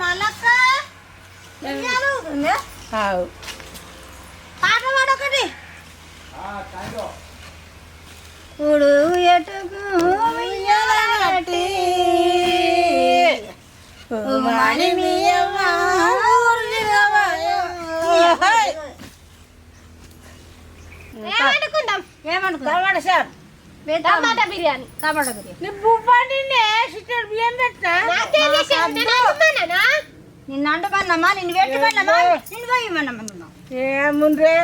మళ్ళక్క అవుతుంది ఆవు. పాట పాడొకటి ఉడు ఎటుకు. ఏమనుకుందాం ఏమనుకో tomato sir. Tomato biryani. Tomato biryani. నీ బువ్వండి సిస్టర్ బియ్యం పెట్టా నాకేం చేసావు? నేను అనుకున్నానా? నిన్ను నిన్ను నిన్ను. పోయమన్నమ్మా ఏముండ్రే.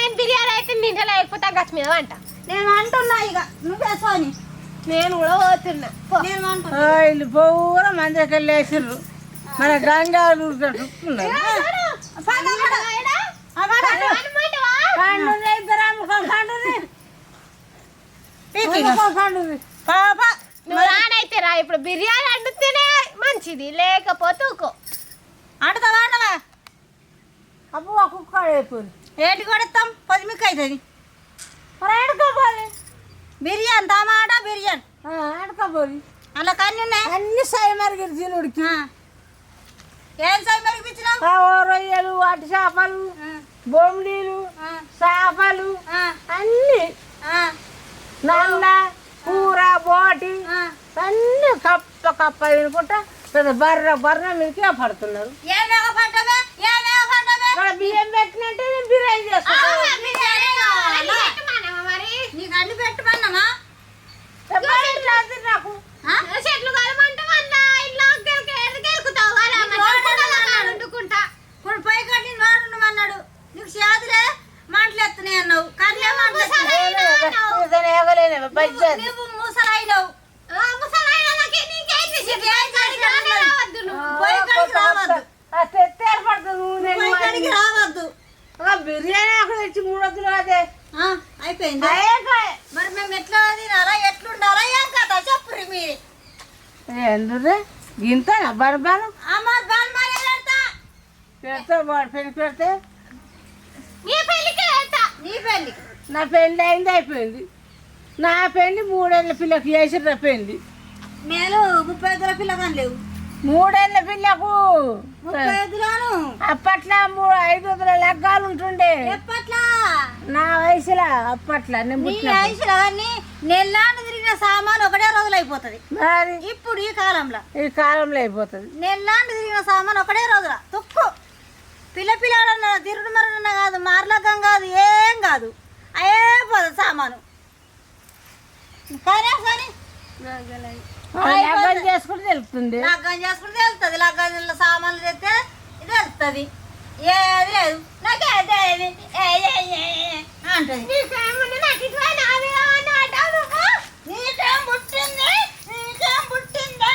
నేను బిర్యానీ అయితే గచ్చ మీద అంట నేను అంటున్నా ఇక నువ్వే సోని నేను కూడా పోతున్నా. పో. నేను అంటున్నా. వీళ్ళు పూరా వేసిర్రు మన గంగాలు. పాప నువ్వు రానైతే రా ఇప్పుడు బిర్యానీ వండితేనే మంచిది లేకపోతే ఊకో. ఆడతా ఆడవా అబ్బో ఆ కుక్క అయిపోయింది. ఏంటి కొడతాం? పొదిమిక్ అవుతుంది. మరి ఆడుకోపోయి బిర్యానీ టమాటా బిర్యానీ. ఆడుకోపోయి అలా కన్నీ ఉన్నాయి? అన్ని సై మరిగిరి తినుడికి. ఏం సై ఓ రొయ్యలు అటు చేపలు బొమ్మిడీలు చేపలు అన్ని. నల్ల కూర బోటి అన్ని కప్ప కప్ప తినుకుంటా పెద్ద బర్ర బర్ర మీదకి పడుతున్నారు. బియ్యం పెట్టినట్టే నేను బిర్యానీ మరి? నీకు? చెట్లు ఇప్పుడు పై కట్టి వాడు అన్నాడు నీకు చేతులే మాటలు ఎత్తున్నాయి అన్నావు. మాటలు నువ్వు ముసలాయినావు ముసలాయనకి నీకేంటి నీకేం కాడికి రానే రావద్దు నువ్వు. పోయి కాడికి రావద్దు ఏర్పడుతుంది పోయి కాడికి రావద్దు బిర్యానీ అక్కడ తెచ్చి మూడు వద్దులు అదే. ఆ, అయిపోయింది? అయిపోయి. మరి మేము ఎట్లా తినాలా? ఎట్లుండాలా? ఏం కదా మీరు. ఎందుకు బరబాను మాలే పెడతా? పెడితే వాడు పెళ్ళి పెడితే? నీ పెళ్ళికి వెళ్తా నీ పెళ్ళి నా పెళ్ళి అయింది అయిపోయింది. నా పెళ్ళి మూడేళ్ళ పిల్లకి చేసిర్రు పెళ్ళి? నేను ముప్పై ఐదుల పిల్లగాని లేవు. మూడేళ్ళ పిల్లకు. ముప్పై ఐదులోను అప్పట్లో మూడు ఐదు వందల లెగ్గాలు ఉంటుండే. ఎప్పట్లా? నా వయసులో అప్పట్లో నేను నీ పుట్టినప్పుడు. వయసులో అవన్నీ నెల్లాంటి తిరిగిన సామాన్ ఒకటే రోజులు అయిపోతుంది. మరి? ఇప్పుడు ఈ కాలంలో. ఈ కాలంలో అయిపోతుంది. నెల్లాంటి తిరిగిన సామాన్ ఒకటే రోజుల. తొక్కు. పిల్ల పిల్లాడన్న తిరుగుడు మరణ కాదు మార్లకం కాదు ఏం కాదు. అయ్యే పోదు సామాను. కానీ కానీ లెగ్గలు చేసుకుంటే తెలుస్తుంది లగ్గం చేసుకుంటే వెళ్తుంది లగ్గంలో సామాన్లు తెస్తే ఇది వెళ్తుంది ఏది లేదు. నాకేది అంటది. నాకు పుట్టింది. పుట్టింది.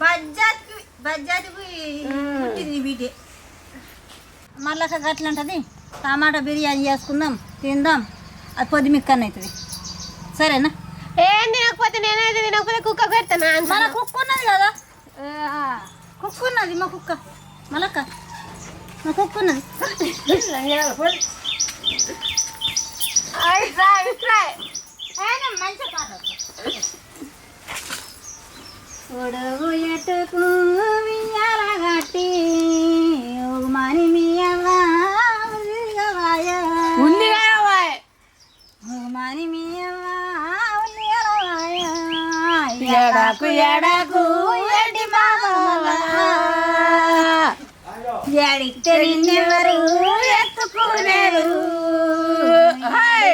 బజ్జాతికి బజ్జాతికి పుట్టింది వీటి మళ్ళా గట్ల ఉంటుంది. టమాటా బిర్యానీ చేసుకుందాం తిందాం. అది పొద్దు మిక్కన్న అవుతుంది సరేనా? ఏం తినకపోతే నేనైతే తినకపోతే కుక్క పెడతాను మన కుక్క ఉన్నది కదా? కుక్క ఉన్నది మా కుక్క. మళ్ళక్క. మా కుక్క ఉన్నది. మంచి పాట ఉల్లిగవాయ. ఎడకు ఎడకు ఎడి బావల. ఎడితే నిన్నెవరు ఎత్తుకునేరు హాయ్.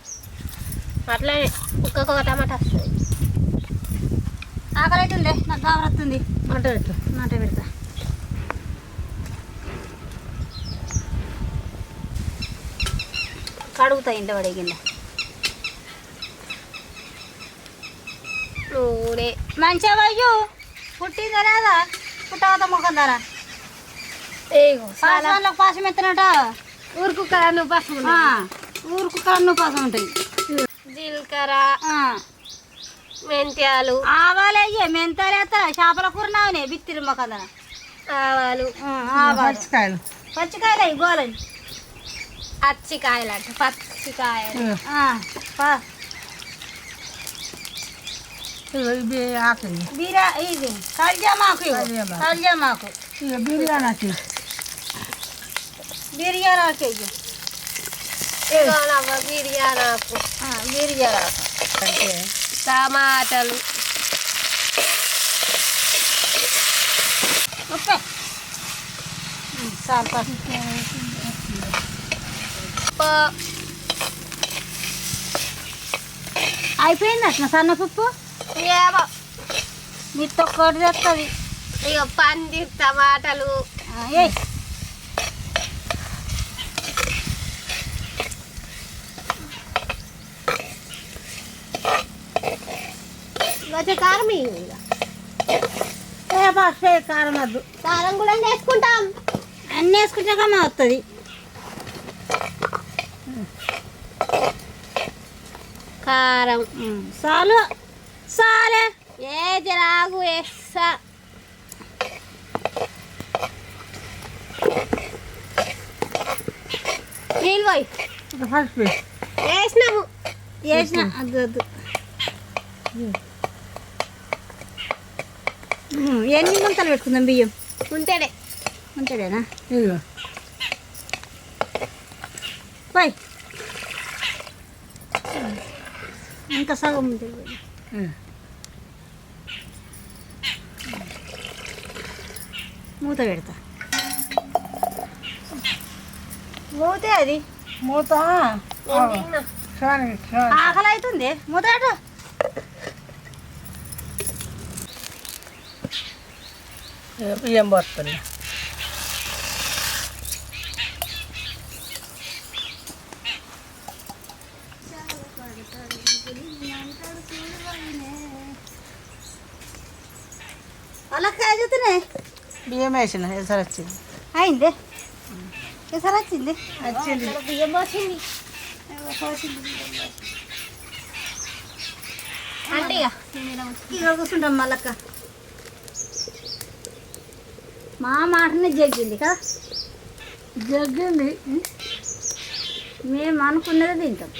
అట్లానే ఒక్కొక్క టమాటా వస్తుంది. ఆకలి అవుతుందే నాకు కావరత్తుంది మంట పెట్టు. మాట పెడతా. కడుగుతా ఇంట్లో పడేగిందా నూనె మంచిగా వయ్యు పుట్టిందా లేదా? పుట్టవత ముఖం ధర. పాసం ఎత్తినట. ఊరుకు కను పసుపు ఊరుకు కన్ను పాసం ఉంటాయి. జీలకర్ర ఆ. మెంత్యాలు. ఆవాలు అయ్యే మెంతాలు ఎత్తారా చేపల కూర నావనే బిత్తిరి ధర ఆవాలు. ఆవాలు. పచ్చికాయలు. పచ్చికాయలు అయ్యి గోలని పచ్చికాయలు. అంట పచ్చికాయలు బీరా ఇది కళ్యామాకు ఇవ్వు. కళ్యామాకు. కళ్యామాకు ఇక బిర్యానీ బిర్యానీ. ఇదిగోనవ్వ బిర్యానాకు టమాటాలు. అయిపోయింది అట్లా సన్నపప్పు ఏమో. మీ తొక్కటి తెస్తుంది ఇక పందిర్ టమాటాలు. ఏ కొంచెం కారం. పసుపు కారం వద్దు. కారం కూడా వేసుకుంటాం. అన్నీ వేసుకుంటాక మా వస్తుంది కారం. చాలు చాలే ఏ జరాగు వేస్తా నీళ్ళు పోయి. వేసినాము వేసిన వద్దు వద్దు. ఎన్ని ముంతలు పెట్టుకుందాం బియ్యం? ఉంటేనే. ఉంటేనా ఇదిగో. పోయి. ఇంకా సగం ఉంటుంది మూత పెడతా. మూతే అది. మూత? ఆకలి అవుతుంది మూత పెట్టు. బియ్యం పోతుంది వాళ్ళకి అవుతున్నాయి బియ్యం వేసిన ఎసరు వచ్చింది అయింది? ఈసారి వచ్చింది. వచ్చింది బియ్యం పోసింది. అంటే ఇక కూర్చుంటాం మళ్ళక్క. మా మాటనే జగ్గింది కదా జగ్గింది మేము అనుకున్నదే తింటాం.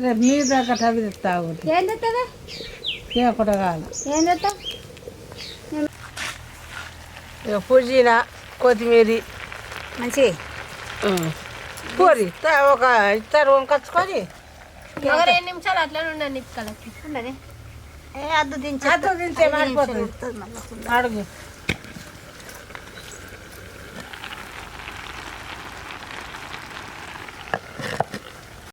రేపు మీరు దాకా అవి తాగుతుంది ఏం తెస్తుంది తినకుండా కాదు. ఏం తెస్తాం ఇక పుదీనా కొత్తిమీర. మంచిగా పూరి త- ఒక ఇద్దరు వంకొచ్చుకొని. ఒక రెండు నిమిషాలు అట్లనే ఉండండి ఉండదు ఏ అద్దు దించే అద్దు దించే మాడిపోతుంది. అడుగు.